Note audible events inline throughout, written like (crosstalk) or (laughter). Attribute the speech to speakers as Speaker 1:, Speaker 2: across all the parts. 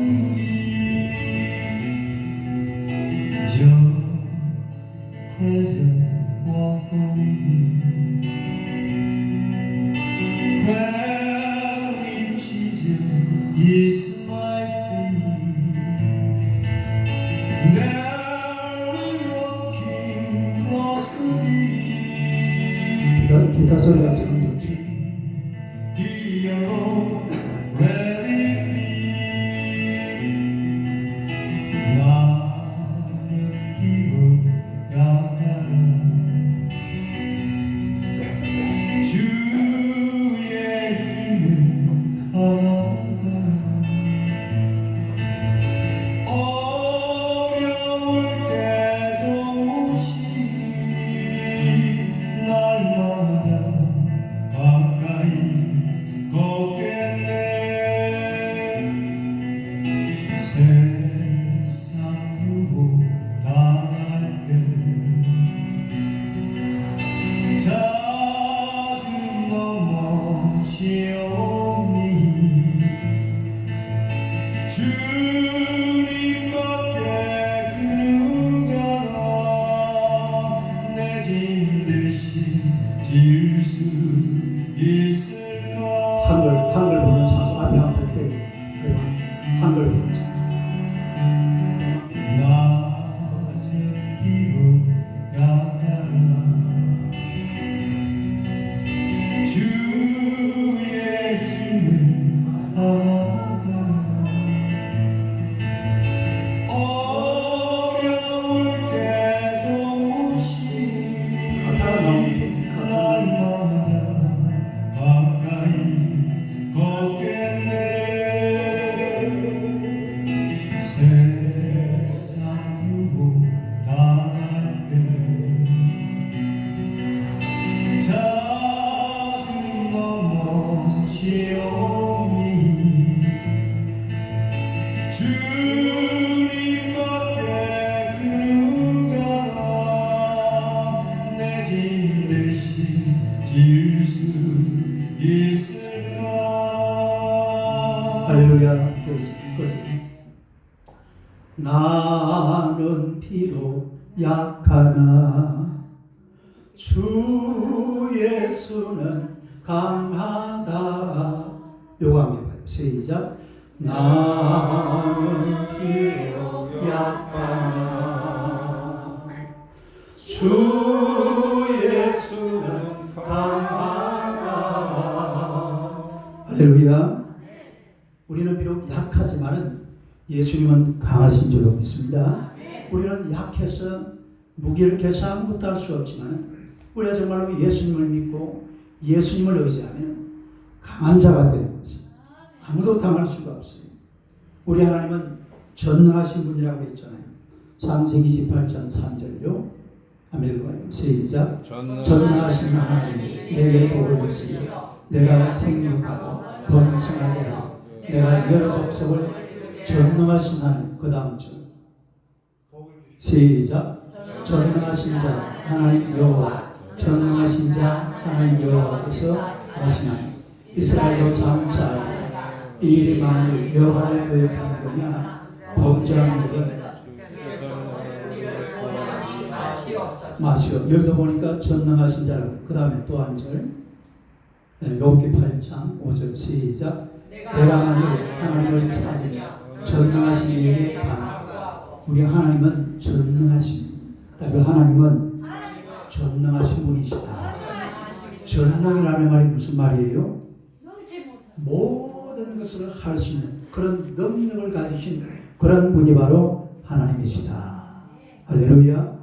Speaker 1: day. 요거 한번 해봐요. 시작. 나는 비록 약하나 주 예수는 강하다. 할렐루야. 우리는 비록 약하지만은 예수님은 강하신 줄로 믿습니다. 우리는 약해서 무기력해서 아무것도 할 수 없지만 우리가 정말로 예수님을 믿고 예수님을 의지하면 강한 자가 되는. 아무도 당할 수가 없어요. 우리 하나님은 전능하신 분이라고 했잖아요. 창세기 28장 3절요. 한번 읽어봐요. 시작. 전능하신 하나님 내게 복을 주시고 내가 생육하고 번성하게 하고 내가 여러 족속을 전능하신 하나님 그 다음 줄 시작 전능하신 자 하나님 여호와 전능하신 자 하나님 여호와께서 하시나니 이스라엘로 장차 이 일이 만일 여호와를 거역하는 거냐 범죄하는 거든 마시오. 여기도 보니까 전능하신 자라고. 그 다음에 또 한 절. 네, 욥기 8장 5절 시작. 내가 만일 하나님을 찾으며 전능하신 이에게 반. 우리 하나님은 전능하신 분. 하나님은 전능하신 분이시다. 전능이라는 말이 무슨 말이에요? 모든 것을 할 수 있는 그런 능력을 가지신 그런 분이 바로 하나님이시다. 할렐루야.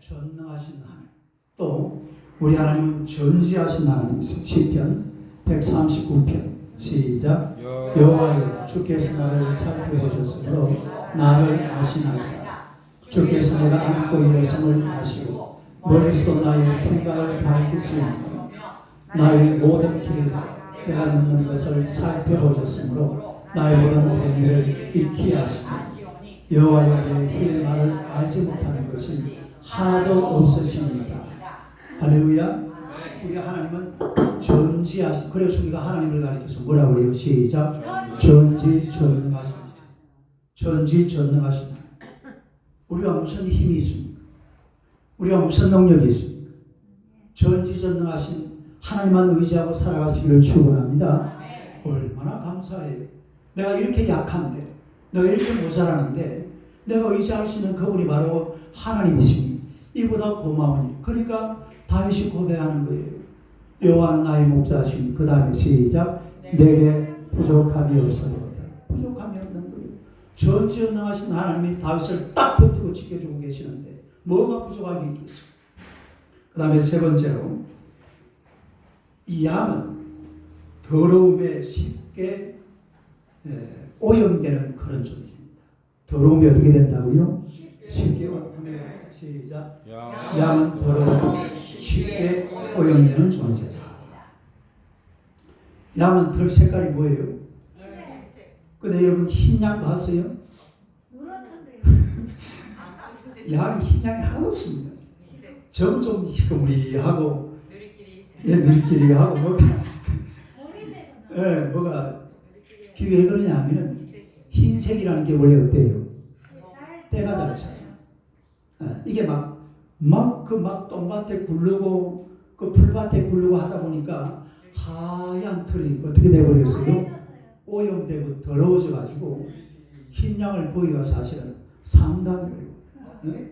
Speaker 1: 전능하신 하나님. 또 우리 하나님은 전지하신 하나님이세요. 시편 139편 시작. 여호와여 주께서 나를 살펴보셨으므로 나를 아시나이다. 주께서 내가 안고 일어섬을 아시고 머리서 나의 생각을 밝히시니까 나의 모든 길을 내가 묻는 것을 살펴보셨으므로 모든 행위를 익히 하시고 내 후에 나를 알지 못하는 것이 하나도 없으십니다. 할렐루야. 우리 하나님은 전지하신 그래서 우리가 하나님을 가리켜서 뭐라고 해요? 시작. 전지 전능하신 전지 전능하신 하나님. 우리가 무슨 힘이 있습니까? 우리가 무슨 능력이 있습니까? 전지 전능하신 하나님만 의지하고 살아가시기를 축원합니다. 얼마나 감사해요. 내가 이렇게 약한데, 내가 이렇게 모자라는데, 내가 의지할 수 있는 그분이 바로 하나님이시니 이보다 고마우니. 그러니까 다윗이 고백하는 거예요. 여호와는 나의 목자시니 그 다음에 시작 내게 부족함이 없어도다. 부족함이 없는 거예요. 전지전능하신 하나님이 다윗을 딱 버티고 지켜주고 계시는데 뭐가 부족하게 있겠어요? 그 다음에 세 번째로 이 양은 더러움에 쉽게 에, 오염되는 그런 존재입니다. 더러움이 어떻게 된다고요? 쉽게 하면 시작 양은 더러움에 쉽게 오염되는 존재다. 양은 털 색깔이 뭐예요? 근데 여러분 흰양 봤어요? (laughs) 양이 흰 양이 하나도 없습니다. 점좀 희끄무리하고 예, 누리끼리 하고 뭐가 예, 뭐가 그게 왜 그러냐면은 흰색이라는 게 원래 어때요? 때가 잘 차죠. 예, 이게 막 막그막 똥밭에 굴르고 그 풀밭에 굴르고 하다 보니까 하얀 털이 어떻게 돼버렸어요? 오염되고 더러워져 가지고 흰 양을 보기가 사실은 상당히 어려워요.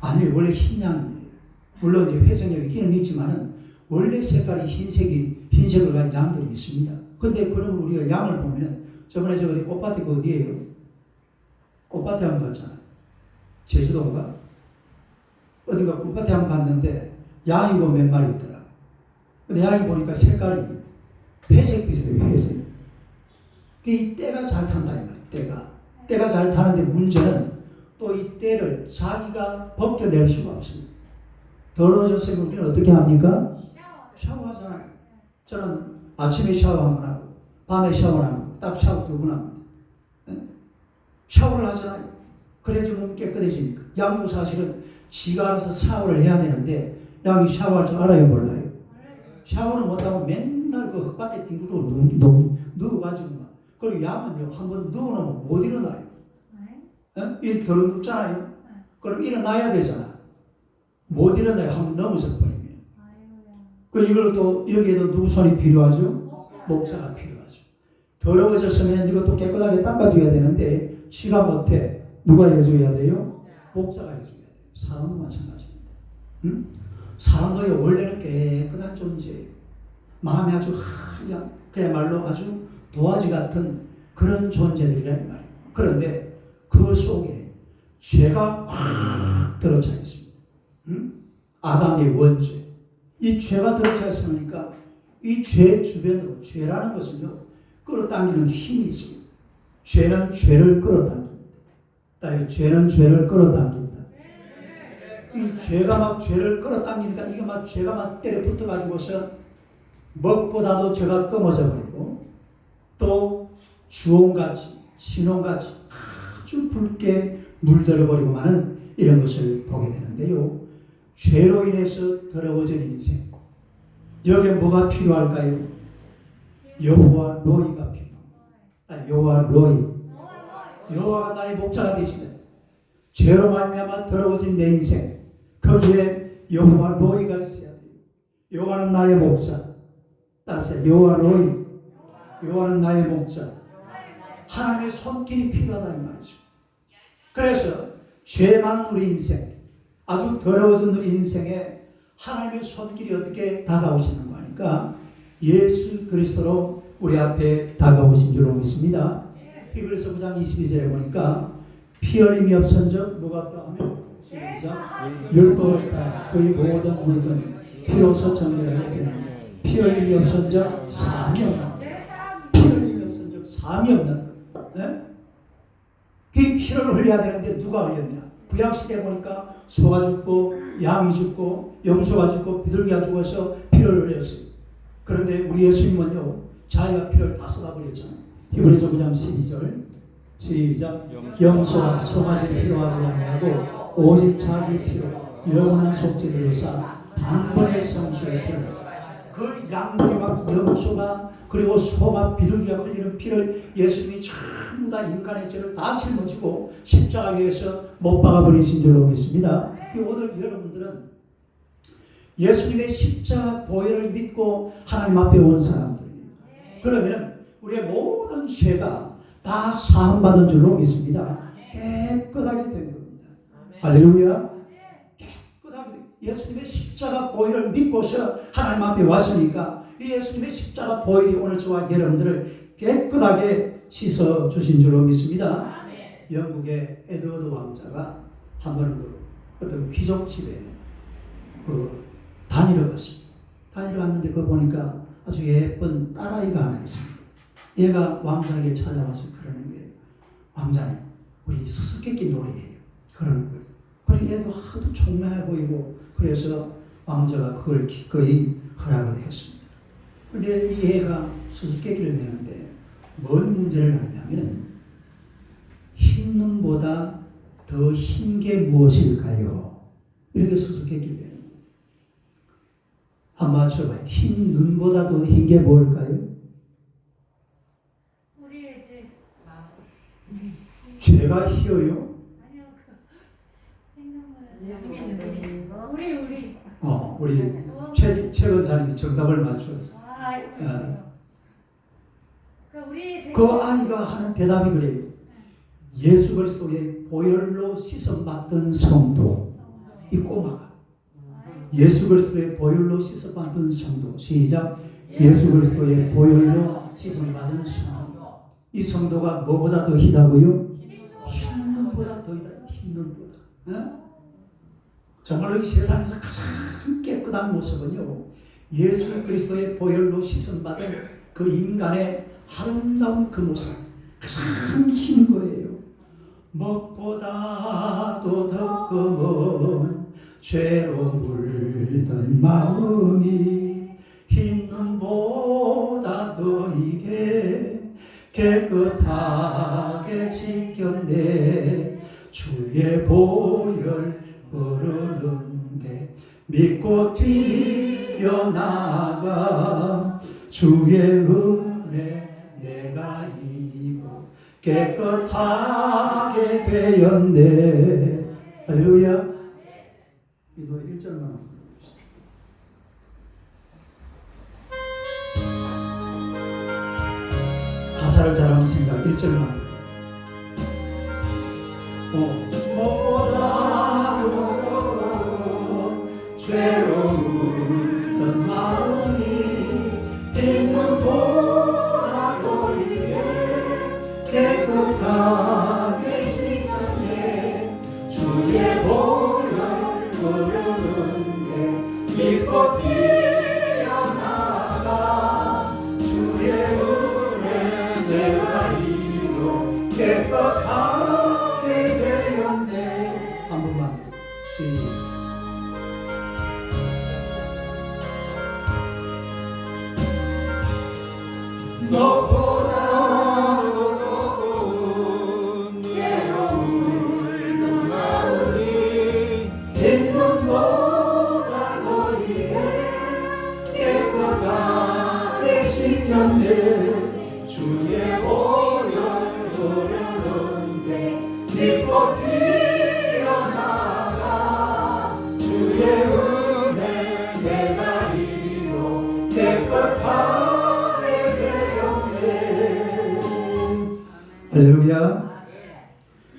Speaker 1: 아니 원래 흰 양이에요. 물론 이제 회색력이 있기는 있지만은 원래 색깔이 흰색이 흰색을 가진 양들이 있습니다. 근데 그러면 우리가 양을 보면은 저번에 저 어디 꽃밭에 그 어디에요? 꽃밭에 한번 갔잖아요. 제주도인가? 어딘가 꽃밭에 한번 갔는데 양이 뭐몇 마리 있더라. 근데 양이 보니까 색깔이 회색 비슷해요. 회색. 이 때가 잘 탄다 이 말이에요. 때가. 때가 잘 타는데 문제는 또 이 때를 자기가 벗겨낼 수가 없습니다. 더러워졌으면 우리는 어떻게 합니까? 샤워하잖아요. 저는 아침에 샤워 한번 하고, 밤에 샤워 안 하고, 딱 샤워 두 번 합니다. 예? 샤워를 하잖아요. 그래야지 몸 깨끗해지니까. 양도 사실은 지가 알아서 샤워를 해야 되는데, 양이 샤워할 줄 알아요, 몰라요? 샤워를 못하고 맨날 그 흙밭에 뒹굴고 누, 누, 누워가지고 막. 그리고 양은요, 한번 누워놓으면 못 일어나요. 어? 일 더러 눕잖아요. 그럼 일어나야 되잖아. 못 일어나요. 한번 넘어서 버리면. 그 이걸 또 여기에도 누구 손이 필요하죠? 목사가 필요하죠. 더러워졌으면 이것도 깨끗하게 닦아줘야 되는데 지가 못해. 누가 해줘야 돼요? 목사가 해줘야 돼요. 사람도 마찬가지입니다. 응? 사람도요 원래는 깨끗한 존재예요. 마음이 아주 하얀 그야말로 아주 도화지 같은 그런 존재들이란 말이에요. 그런데 그 속에 죄가 확 들어차 있습니다. 응? 아담의 원죄. 이 죄가 들어차 있으니까 이 죄 주변으로 죄라는 것은요 끌어당기는 힘이 있습니다. 죄는 죄를 끌어당깁니다. 따위 죄는 죄를 끌어당긴다. 이 죄가 막 죄를 끌어당기니까 이게 막 죄가 막 때려 붙어가지고서 먹보다도 죄가 끊어져 버리고 또 주홍같이 신홍같이 아주 붉게 물들어 버리고 마는 이런 것을 보게 되는데요. 죄로 인해서 더러워진 인생. 여기에 뭐가 필요할까요? 여호와 로이가 필요합니다. 아, 여호와 로이. 여호와가 나의 목자가 되시네. 죄로 말미암아 더러워진 내 인생. 거기에 여호와 로이가 있어야 돼요. 여호와는 나의 목자. 따라서 여호와 로이. 여호와는 나의 목자. 하나님의 손길이 필요하다 이 말이죠. 그래서 죄 많은 우리 인생, 아주 더러워진 우리 인생에 하나님의 손길이 어떻게 다가오시는 거 하니까 예수 그리스도로 우리 앞에 다가오신 줄로 믿습니다. 히브리서 9장 22절에 보니까 피 흘림이 없은즉 뭐가 없다 하면 율법을 따라 그의 모든 물건이 피로서 정결하게 되는 피 흘림이 없은즉 사함이 없다. 피 흘림이 없은즉 사함이 없는 네? 그 피를 흘려야 되는데 누가 흘렸냐? 구약 시대 보니까 소가 죽고 양이 죽고 염소가 죽고 비둘기가 죽어서 피를 흘렸어요. 그런데 우리 예수님은요 자기가 피를 다 쏟아버렸잖아요. 히브리서 9장 12절 시작 염소와 송아지를 필요하지 아니하고 오직 자기 피로 영원한 속죄를 위사 단번에 성수의 피를 그 양들이 막 염소가 그리고 소가 비둘기가 흘리는 피를 예수님이 전부 다 인간의 죄를 다 짊어지고 십자가 위에서 못 박아 버리신 줄로 믿습니다. 오늘 여러분들은 예수님의 십자가 보혈을 믿고 하나님 앞에 온 사람들이에요. 그러면 우리의 모든 죄가 다 사함받은 줄로 믿습니다. 깨끗하게 된 겁니다. 할렐루야. 깨끗하게 예수님의 십자가 보혈을 믿고서 하나님 앞에 왔으니까 이 예수님의 십자가 보혈이 오늘 저와 여러분들을 깨끗하게 씻어 주신 줄로 믿습니다. 영국의 에드워드 왕자가 한번 그 어떤 귀족 집에 그 다니러 갔습니다. 다니러 갔는데 그 보니까 아주 예쁜 딸아이가 하나 있습니다. 얘가 왕자에게 찾아와서 그러는 거예요. 왕자님, 우리 수수께끼 놀이예요. 그러는 거예요. 그래 얘도 하도 총명해 보이고 그래서 왕자가 그걸 기꺼이 허락을 했습니다. 근데 이 애가 수수께끼를 내는데 뭔 문제를 하냐면 흰 눈보다 더 흰 게 무엇일까요? 이렇게 수수께끼를 내는 거예요. 한번 맞춰봐요. 흰 눈보다 더 흰 게 뭘까요?
Speaker 2: 우리의 이제
Speaker 1: 죄가 희어요?
Speaker 2: 아니요 그
Speaker 3: 예수 믿는 거.
Speaker 2: 우리 우리
Speaker 1: 어, 우리 최, 최 권사님이 정답을 맞추었어.
Speaker 2: 그
Speaker 1: 아이가 하는 대답이 그래요. 예수 그리스도의 보혈로 씻어받던 성도. 이 꼬마가. 예수 그리스도의 보혈로 씻어받던 성도. 시작. 예수 그리스도의 보혈로 씻어받은 성도. 이 성도가 뭐보다 더 희다고요? 흰 눈보다 더 희다. 흰 눈보다. 어? 정말로 이 세상에서 가장 깨끗한 모습은요. 예수 그리스도의 보혈로 씻음받은 그 인간의 아름다운 그 모습. 가장 흰 거예요. 먹보다도 더 검은 죄로 물든 마음이 흰 눈보다 더 이게 깨끗하게 씻겼네 주의 보혈 흐르는데 믿고 뛰어나가 주의 은혜 내가 입어 깨끗하게 되었네. 할렐루야. 이 노래 1절만 한번 불러봅시다. 가사를 잘하면 생각 1절만 깨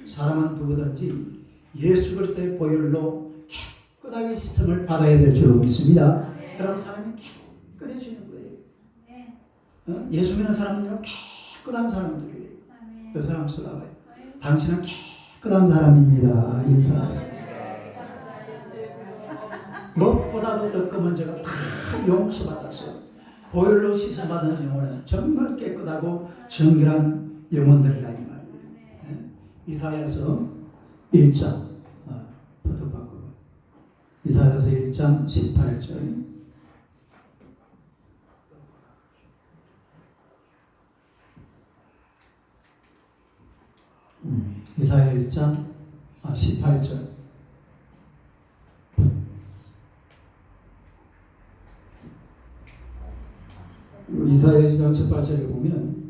Speaker 1: 사람은 누구든지 예수 그리스도의 보혈로 깨끗하게 씻음을 받아야 될 줄로 믿습니다. 그럼 사람이 깨끗해지는 거예요.
Speaker 2: 네.
Speaker 1: 어? 예수 믿는 사람들은 깨끗한 사람들이에요. 그 사람 쳐다봐요. 당신은 깨끗한 사람입니다. 인사하세요. 무엇보다도 더 검은 죄가 다 용서받아서 보혈로 씻어받은 영혼은 정말 깨끗하고 정결한 영혼들이라 이 말 이사야서 1장 어, 포토 바꾸고 이사야서 1장 18절. 음, 이사야 1장 아, 18절. 이사 이사야 1장 18절에 보면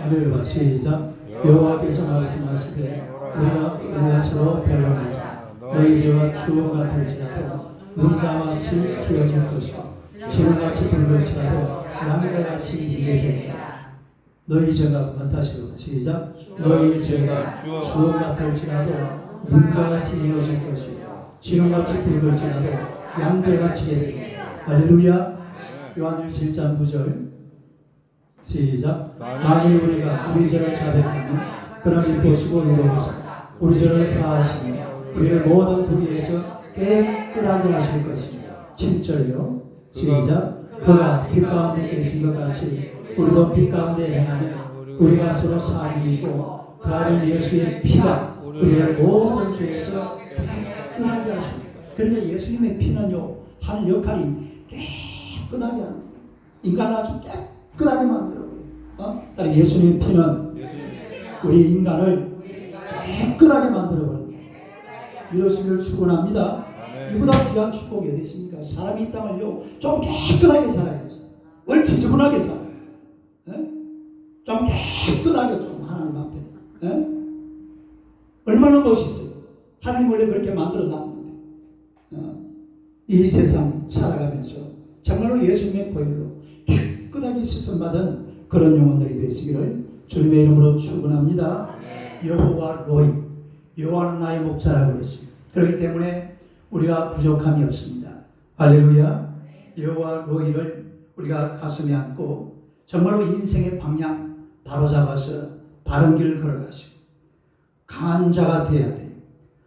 Speaker 1: 아멘 시작 여호와께서 말씀하시되 우리가 서로 변론하자. 너희 죄와 추억 같을지라도 눈과 같이 피어질 것이고 기름같이 붉을지라도 양과 같이 희게 되리라 너희 죄가 같아시고 시작. 너희 죄가 주옥 같을지라도 눈과 같이 이어질 것이고 지름같이 붉을지라도 양들같이 되리라 할렐루야. 요한일 7장 9절 시작. 만일 우리가 우리 죄를 자백하면 그럼 이보시고 이루어서 우리 죄를 사하시며 우리를 모든 불의에서 깨끗하게 하실 것입니다. 7절요. 시작. 그가 빛 가운데 계신 것 같이 우리도 빛 가운데 행하면 우리가 서로 사귀고 그 아들 예수의 피가 우리를 모든 죄에서 깨끗하게 하십니다. 그런데 예수님의 피는요 하는 역할이 깨끗하게 합니다 인간을 아주 깨끗 하게 만들어버려요 어? 따라 예수님의 피는 우리 인간을 깨끗하게 만들어버립니다 믿으시기를 축원합니다 이보다 귀한 축복이 어디 있습니까? 사람이 이 땅을요 좀 깨끗하게 살아야죠. 월 지저분하게 살아요. 예? 좀 깨끗하게 좀 하나님 앞에. 예? 얼마나 멋있어요. 하나님 원래 그렇게 만들어 놨는데 어, 이 세상 살아가면서 정말로 예수님의 보혈로 깨끗하게 씻음받은 그런 영혼들이 되시기를 주님의 이름으로 축원합니다. 여호와 로이 여호와는 나의 목자라고 그랬습니다. 그렇기 때문에 우리가 부족함이 없습니다. 할렐루야. 여호와 로이를 우리가 가슴에 안고 정말로 인생의 방향 바로 잡아서 바른 길을 걸어가시고 강한 자가 되어야 돼요.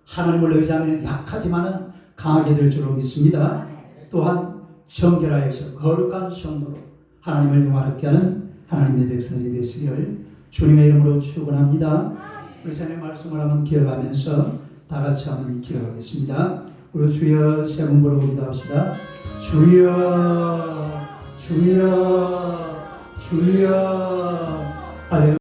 Speaker 1: 하나님을 의지하면 약하지만은 강하게 될 줄로 믿습니다. 또한 정결하여서 거룩한 성도로 하나님을 영화롭게 하는 하나님의 백성이 되시기를 주님의 이름으로 축원합니다. 자의 말씀을 한번 기억하면서 다 같이 한번 기억하겠습니다. 우리 주여 세 분으로 기도합시다. 주여 주여 주여